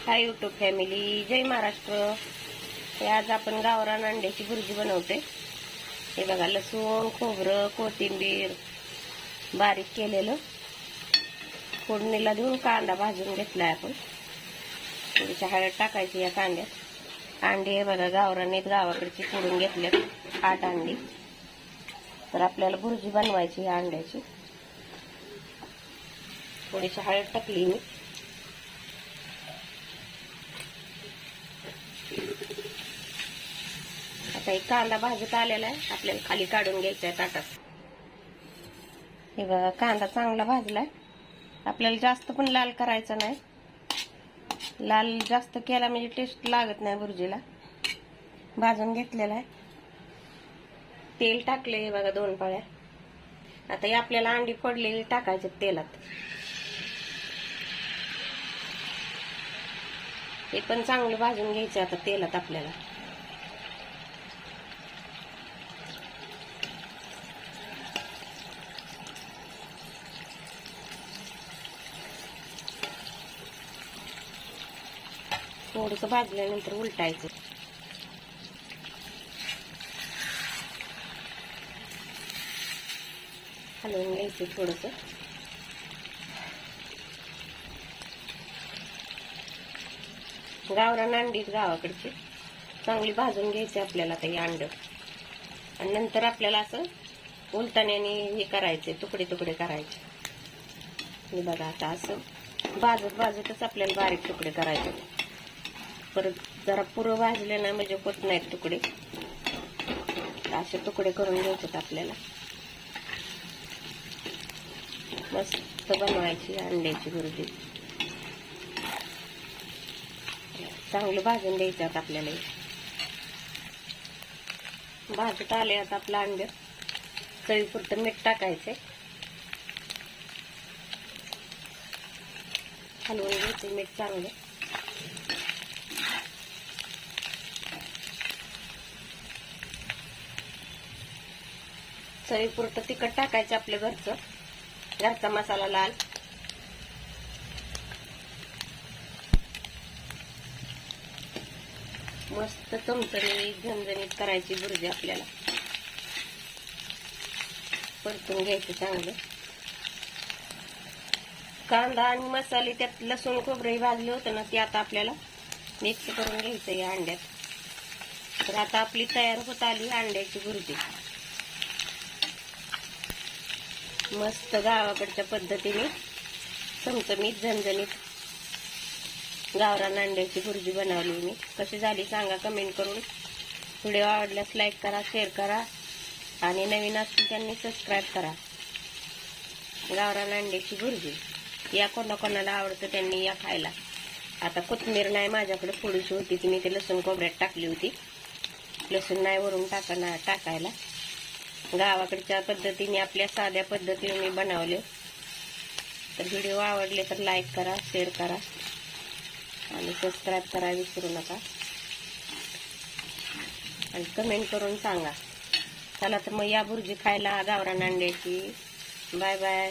हाय YouTube family जय महाराष्ट्र. हे आज आपण गावरान अंड्याची भुर्जी बनवते. हे बघा लसूण खोबरं कोथिंबीर बारीक केलेलं. फोडणीला देऊन कांदा भाजून घेतलाय आपण. थोडीशी हळद टाकायची या कांद्यात. अंडी हे बघा गावरान आहेत गावाकडची फोडून घेतल्यात आठ अंडी. तर आपल्याला भुर्जी बनवायची या अंड्याची. थोडीशी हळद टाकली मी. आता एक कांदा भाजत आलेला आहे. आपल्याला खाली काढून घ्यायचा आहे ताटात. हे बघा कांदा चांगला भाजलाय. आपल्याला जास्त पण लाल करायचा नाही. लाल जास्त केला म्हणजे टेस्ट लागत नाही भुर्जीला भाजून घेतलेला आहे. तेल टाकले हे बघा दोन पाळ्या. आता हे आपल्याला अंडी फोडलेली टाकायचे तेलात. हे पण चांगलं भाजून घ्यायचं आता तेलात आपल्याला. थोडंसं भाजल्यानंतर उलटायचं. हलवून घ्यायचं थोडंसं. गावरान अंडी गावाकडची. चांगली भाजून घ्यायची आपल्याला आता ही अंड. आणि नंतर आपल्याला असं उलटाण्याने हे करायचे तुकडे तुकडे करायचे. हे बघा आता असं भाजत भाजतच आपल्याला बारीक तुकडे करायचे. परत जरा पुरं भाजले ना म्हणजे होत नाहीत तुकडे. असे तुकडे करून घ्यायचे आपल्याला. मस्त बनवायची अंड्याची गुरुजी चांगलं भाजून द्यायचं आता आपल्याला. भाजत आले आता आपलं अंड. चवीपुरतं मीठ टाकायचंय. हलवून घ्यायचं मीठ चांगलं. चवीपुरतं तिखट टाकायचं आपलं घरचं. घरचा मसाला लाल. मस्त चमचणी झणझणीत करायची भुर्जी आपल्याला. परतून घ्यायचं चांगलं. कांदा आणि मसाले त्यात लसूण खोबरंही भाजले होतं ना ते आता आपल्याला मिक्स करून घ्यायचं या अंड्यात. तर आता आपली तयार होत आली अंड्याची भुर्जी. मस्त गावाकडच्या पद्धतीने चमचमीत झणझणीत गावरान अंड्याची भुर्जी बनवली मी. कशी झाली सांगा कमेंट करून. व्हिडिओ आवडल्यास लाईक करा शेअर करा आणि नवीन असतील त्यांनी सबस्क्राईब करा. गावरान अंड्याची भुर्जी. या कोणाकोणाला आवडतं त्यांनी या खायला. आता कोथमीर नाही माझ्याकडे थोडीशी होती ती. मी ते लसूण कोबऱ्यात टाकली होती. लसूण नाही वरून टाका टाकायला. गावाकडच्या पद्धतीने आपल्या साध्या पद्धतीने मी बनवले. तर व्हिडिओ आवडले तर लाईक करा शेअर करा. आणि सबस्क्राईब करा विसरू नका. आणि कमेंट करून सांगा. चला तर मग या भुर्जी खायला गावरान अंड्याची. Bye bye